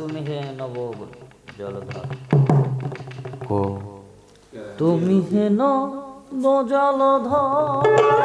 তুমি হে নব জলধর। ও তুমি হে ন জলধর.